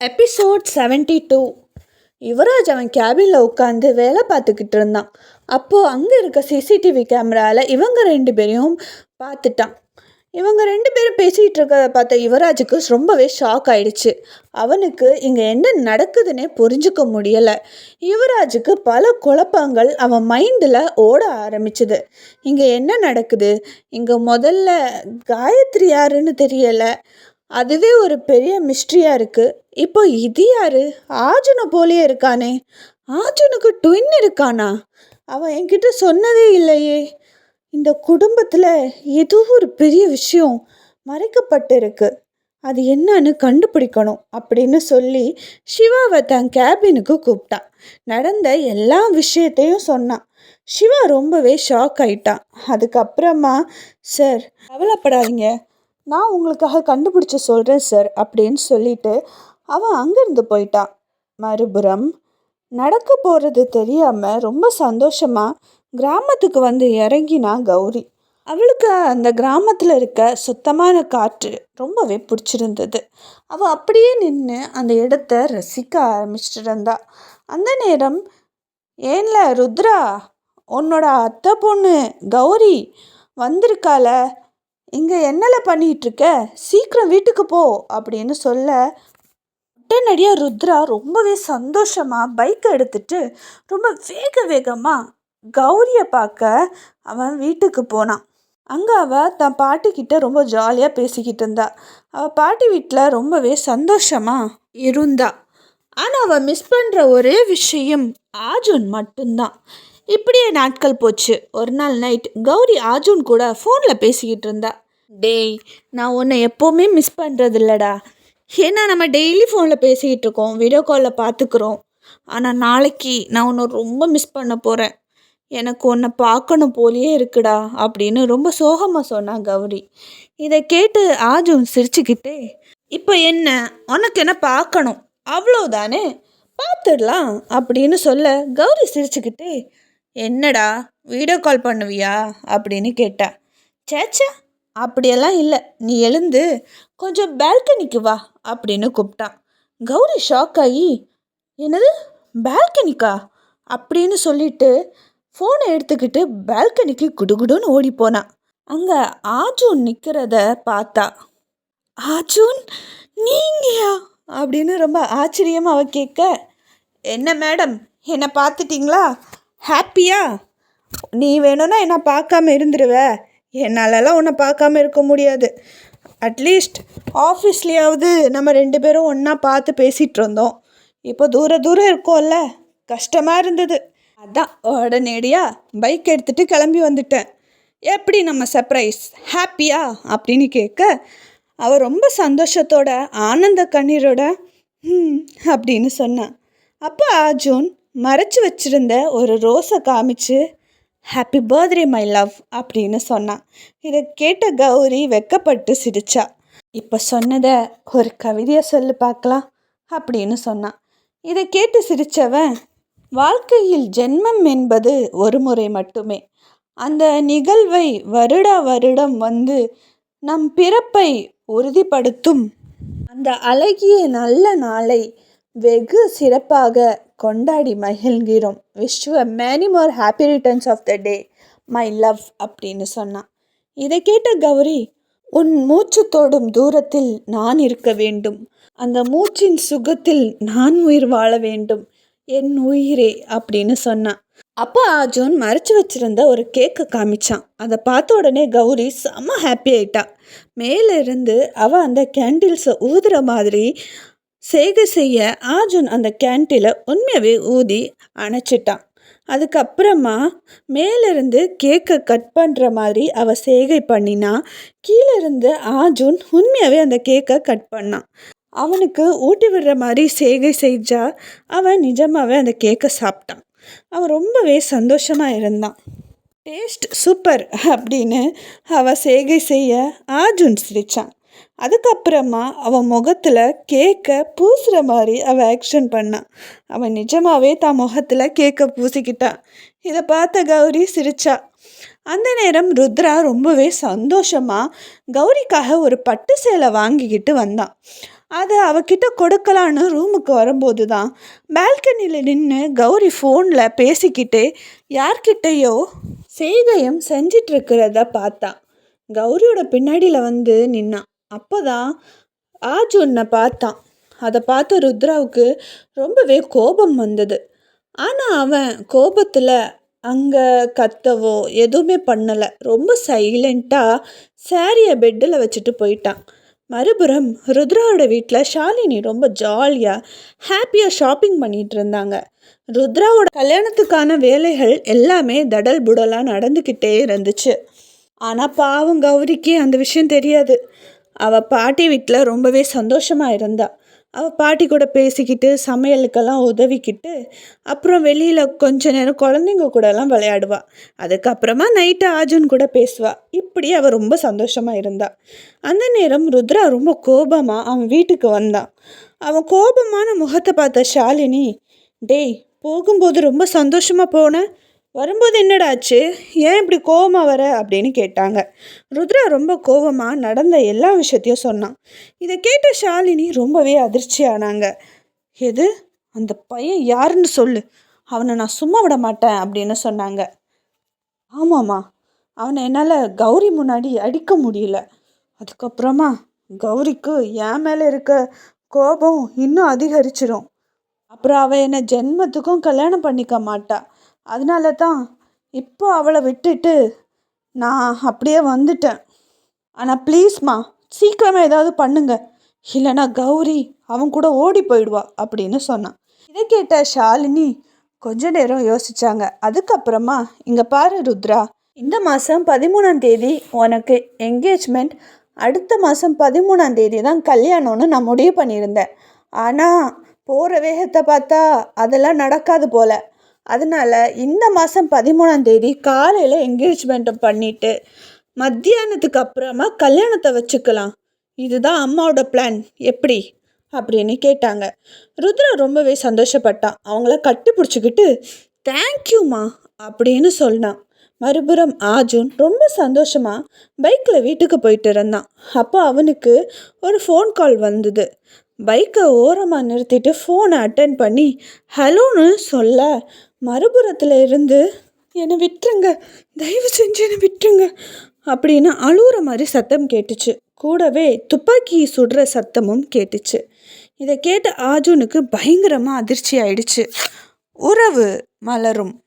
Episode 72 two Yuvraj அவன் கேபினில் உட்காந்து வேலை பார்த்துக்கிட்டு இருந்தான். அப்போது அங்கே இருக்க சிசிடிவி கேமராவில் இவங்க ரெண்டு பேரையும் பார்த்துட்டான். இவங்க ரெண்டு பேரும் பேசிகிட்டு இருக்கிறத பார்த்த யுவராஜுக்கு ரொம்பவே ஷாக் ஆயிடுச்சு. அவனுக்கு இங்கே என்ன நடக்குதுன்னே புரிஞ்சுக்க முடியலை. யுவராஜுக்கு பல குழப்பங்கள் அவன் மைண்டில் ஓட ஆரம்பிச்சுது. இங்கே என்ன நடக்குது? இங்கே முதல்ல காயத்ரி யாருன்னு தெரியலை. அதுவே ஒரு பெரிய மிஸ்ட்ரியாக இருக்குது இப்போ இது யாரு? ஆஜுனை போலே இருக்கானே. ஆஜுனுக்கு ட்வின் இருக்கானா? அவன் என்கிட்ட சொன்னதே இல்லையே. இந்த குடும்பத்தில் ஏதோ ஒரு பெரிய விஷயம் மறைக்கப்பட்டிருக்கு. அது என்னன்னு கண்டுபிடிக்கணும் அப்படின்னு சொல்லி சிவாவை தன் கேபினுக்கு கூப்பிட்டான் நடந்த எல்லா விஷயத்தையும் சொன்னான் சிவா ரொம்பவே ஷாக் ஆயிட்டான் அதுக்கப்புறமா சார் கவலைப்படாதீங்க. நான் உங்களுக்காக கண்டுபிடிச்சி சொல்கிறேன் சார் அப்படின்னு சொல்லிட்டு அவன் அங்கேருந்து போயிட்டான் மறுபுறம் நடக்க போகிறது தெரியாமல் ரொம்ப சந்தோஷமாக கிராமத்துக்கு வந்து இறங்கினா கௌரி. அவளுக்கு அந்த கிராமத்தில் இருக்க சுத்தமான காற்று ரொம்பவே பிடிச்சிருந்தது. அவள் அப்படியே நின்று அந்த இடத்த ரசிக்க ஆரம்பிச்சிருந்தா அந்த நேரம் ஏன்ல ருத்ரா? உன்னோட அத்தை பொண்ணு கௌரி வந்திருக்கால இங்கே என்னல பண்ணிகிட்ருக்க சீக்கிரம் வீட்டுக்கு போ அப்படின்னு சொல்ல உடனடியாக ருத்ரா ரொம்பவே சந்தோஷமாக பைக்கை எடுத்துட்டு ரொம்ப வேக வேகமாக கௌரியை பார்க்க அவன் வீட்டுக்கு போனான். அங்கே அவள் தன் பாட்டிக்கிட்ட ரொம்ப ஜாலியாக பேசிக்கிட்டு இருந்தா. அவள் பாட்டி வீட்டில் ரொம்பவே சந்தோஷமாக இருந்தா. ஆனால் அவள் மிஸ் பண்ணுற ஒரே விஷயம் ஆஜுன் மட்டும்தான். இப்படியே நாட்கள் போச்சு. ஒரு நாள் நைட் கௌரி ஆஜுன் கூட ஃபோனில் பேசிக்கிட்டு இருந்தா. டேய் நான் உன்னை எப்போவுமே மிஸ் பண்ணுறது இல்லைடா ஏன்னா நம்ம டெய்லி ஃபோனில் பேசிக்கிட்டு இருக்கோம் வீடியோ காலில் பார்த்துக்குறோம் ஆனால் நாளைக்கு நான் உன்னை ரொம்ப மிஸ் பண்ண போகிறேன் எனக்கு உன்னை பார்க்கணும் போலயே இருக்குடா அப்படின்னு ரொம்ப சோகமாக சொன்னான் கௌரி. இதை கேட்டு ஆஜும் சிரிச்சுக்கிட்டே இப்போ என்ன? உனக்கு என்ன பார்க்கணும்? அவ்வளோதானே பார்த்துடலாம் அப்படின்னு சொல்ல கௌரி சிரிச்சுக்கிட்டே என்னடா? வீடியோ கால் பண்ணுவியா? அப்படின்னு கேட்டா சேச்சா அப்படியெல்லாம் இல்லை. நீ எழுந்து கொஞ்சம் பால்கனிக்கு வா அப்படின்னு கூப்பிட்டான். கௌரி ஷாக் ஆகி என்னது? பால்கனிக்கா அப்படின்னு சொல்லிட்டு ஃபோனை எடுத்துக்கிட்டு பால்கனிக்கு குடுகுடுன்னு ஓடி போனான். அங்கே ஆஜூன் நிற்கிறத பார்த்தா ஆஜூன் நீங்கயா? அப்படின்னு ரொம்ப ஆச்சரியமாக அவ கேட்க என்ன மேடம் என்னை பார்த்துட்டிங்களா? ஹாப்பியா நீ வேணும்னா என்னை பார்க்காம இருந்துருவ. என்னாலலாம் உன்னை பார்க்காம இருக்க முடியாது. அட்லீஸ்ட் ஆஃபீஸ்லேயாவது நம்ம ரெண்டு பேரும் ஒன்றா பார்த்து பேசிகிட்டு இருந்தோம். இப்போ தூர தூரம் இருக்கோம்ல. கஷ்டமாக இருந்தது. அதான் உடனேடியாக பைக் எடுத்துகிட்டு கிளம்பி வந்துட்டேன். எப்படி நம்ம சர்ப்ரைஸ் ஹாப்பியா அப்படின்னு கேட்க அவள் ரொம்ப சந்தோஷத்தோட ஆனந்த கண்ணீரோட ம் அப்படின்னு சொன்னான் அப்போ அர்ஜுன் மறைச்சி வச்சிருந்த ஒரு ரோஸை காமிச்சு ஹாப்பி பர்த்டே மை லவ் அப்படின்னு சொன்னான் இதை கேட்ட கௌரி வெக்கப்பட்டு சிரிச்சா. இப்போ சொன்னதை ஒரு கவிதையை சொல்லு பார்க்கலாம் அப்படின்னு சொன்னான் இதை கேட்டு சிரித்தவன் வாழ்க்கையில் ஜென்மம் என்பது ஒரு முறை மட்டுமே. அந்த நிகழ்வை வருடா வருடம் வந்து நம் பிறப்பை உறுதிப்படுத்தும். அந்த அழகிய நல்ல நாளை வெகு சிறப்பாக கொண்டாடி மகிழ்கிறோம். Vishwa many more happy returns of the day my love அப்படின்னு சொன்னான். இதை கேட்ட கௌரி உன் மூச்சு தோடும் தூரத்தில் நான் இருக்க வேண்டும். அந்த மூச்சின் சுகத்தில் நான் உயிர் வாழ வேண்டும். என் உயிரே அப்படின்னு சொன்னான். அப்போ அர்ஜுன் மறைச்சு வச்சிருந்த ஒரு கேக்கை காமிச்சான். அதை பார்த்த உடனே கௌரி செம்ம ஹாப்பி ஆயிட்டா. மேலிருந்து அவள் அந்த கேண்டில்ஸை ஊதுற மாதிரி சேகை செய்ய ஆர்ஜுன் அந்த கேன்டீனில் உண்மையாகவே ஊதி அணைச்சிட்டான். அதுக்கப்புறமா மேலிருந்து கேக்கை கட் பண்ணுற மாதிரி அவள் சேகை பண்ணினா கீழேருந்து ஆர்ஜுன் உண்மையாகவே அந்த கேக்கை கட் பண்ணான். அவனுக்கு ஊட்டி விடுற மாதிரி சேகை செஞ்சா அவன் நிஜமாகவே அந்த கேக்கை சாப்பிட்டான். அவன் ரொம்பவே சந்தோஷமாக இருந்தான். டேஸ்ட் சூப்பர் அப்படின்னு அவள் சேகை செய்ய ஆர்ஜுன் சிரித்தான் அதுக்கப்புறமா அவன் முகத்தில் கேக்கை பூசுகிற மாதிரி அவள் ஆக்ஷன் பண்ணான் அவன் நிஜமாகவே தான் முகத்தில் கேக்கை பூசிக்கிட்டான் இதை பார்த்த கௌரி சிரிச்சா. அந்த நேரம் ருத்ரா ரொம்பவே சந்தோஷமாக கௌரிக்காக ஒரு பட்டு சேலை வாங்கிக்கிட்டு வந்தான் அதை அவகிட்ட கொடுக்கலான்னு ரூமுக்கு வரும்போது தான் பால்கனியில் நின்று கௌரி ஃபோனில் பேசிக்கிட்டே யார்கிட்டயோ செய்கையும் செஞ்சிட்ருக்கிறத பார்த்தான் கௌரியோட பின்னாடியில் வந்து நின்னான் அப்போ தான் உன்னை பார்த்தான். அதை பார்த்த ருத்ராவுக்கு ரொம்பவே கோபம் வந்தது. ஆனால் அவன் கோபத்தில் அங்கே கத்தவோ எதுவுமே பண்ணலை. ரொம்ப சைலண்ட்டாக சாரியை பெட்டில் வச்சுட்டு போயிட்டான். மறுபுறம் ருத்ராவோட வீட்டில் ஷாலினி ரொம்ப ஜாலியாக ஹாப்பியாக ஷாப்பிங் பண்ணிகிட்டு இருந்தாங்க. ருத்ராவோட கல்யாணத்துக்கான வேலைகள் எல்லாமே தடல் புடலாக நடந்துக்கிட்டே இருந்துச்சு. ஆனால் பாவம் கௌரிக்கு அந்த விஷயம் தெரியாது. அவள் பாட்டி வீட்டில் ரொம்பவே சந்தோஷமாக இருந்தா. அவள் பாட்டி கூட பேசிக்கிட்டு சமையலுக்கெல்லாம் உதவிக்கிட்டு அப்புறம் வெளியில் கொஞ்ச நேரம் குழந்தைங்க கூடலாம் விளையாடுவா. அதுக்கப்புறமா நைட்டு ஆஜுன் கூட பேசுவா. இப்படி அவள் ரொம்ப சந்தோஷமாக இருந்தா. அந்த நேரம் ருத்ரா ரொம்ப கோபமாக அவன் வீட்டுக்கு வந்தான் அவன் கோபமான முகத்தை பார்த்த ஷாலினி டேய் போகும்போது ரொம்ப சந்தோஷமாக போனேன் வரும்போது என்னடாச்சு? ஏன் இப்படி கோபமாக வர? அப்படின்னு கேட்டாங்க. ருத்ரா ரொம்ப கோவமாக நடந்த எல்லா விஷயத்தையும் சொன்னான். இதை கேட்ட ஷாலினி ரொம்பவே அதிர்ச்சி ஆனாங்க. எது? அந்த பையன் யாருன்னு சொல்லு. அவனை நான் சும்மா விட மாட்டேன் அப்படின்னு சொன்னாங்க. ஆமாம்மா. அவனை என்னால் கௌரி முன்னாடி அடிக்க முடியல. அதுக்கப்புறமா கௌரிக்கு என் மேலே இருக்க கோபம் இன்னும் அதிகரிச்சிடும் அப்புறம் அவள் என்னை ஜென்மத்துக்கும் கல்யாணம் பண்ணிக்க மாட்டாள் அதனால தான் இப்போ அவளை விட்டுட்டு நான் அப்படியே வந்துட்டேன். ஆனால் ப்ளீஸ்மா சீக்கிரமாக ஏதாவது பண்ணுங்க. இல்லைனா கௌரி அவன் கூட ஓடி போயிடுவா அப்படின்னு சொன்னான். இதை கேட்ட ஷாலினி கொஞ்ச நேரம் யோசிச்சாங்க. அதுக்கப்புறமா இங்கே பாரு ருத்ரா இந்த மாதம் பதிமூணாம் தேதி உனக்கு என்கேஜ்மெண்ட் அடுத்த மாதம் பதிமூணாம் தேதி தான் கல்யாணம்னு நான் முடிவு பண்ணியிருந்தேன். ஆனால் போகிற வேகத்தை பார்த்தா அதெல்லாம் நடக்காது போல். அதனால இந்த மாதம் பதிமூணாம் தேதி காலையில் என்கேஜ்மெண்ட்டை பண்ணிவிட்டு மத்தியானத்துக்கு அப்புறமா கல்யாணத்தை வச்சுக்கலாம். இதுதான் அம்மாவோட பிளான் எப்படி? அப்படின்னு கேட்டாங்க. ருத்ரா ரொம்பவே சந்தோஷப்பட்டான் அவங்கள கட்டி பிடிச்சிக்கிட்டு தேங்க்யூம்மா அப்படின்னு சொன்னான். மறுபுறம் ஆஜுன் ரொம்ப சந்தோஷமாக பைக்கில் வீட்டுக்கு போயிட்டு இருந்தான். அப்போ அவனுக்கு ஒரு ஃபோன் கால் வந்தது. பைக்கை ஓரமாக நிறுத்திட்டு ஃபோனை அட்டன் பண்ணி ஹலோன்னு சொல்ல. மறுபுறத்தில் இருந்து என்னை விட்டுருங்க. தயவு செஞ்சு என்னை விட்டுருங்க. அப்படின்னு அழுகுற மாதிரி சத்தம் கேட்டுச்சு. கூடவே துப்பாக்கி சுடுற சத்தமும் கேட்டுச்சு. இதை கேட்ட ஆஜுனுக்கு பயங்கரமாக அதிர்ச்சி ஆயிடுச்சு. உறவு மலரும்.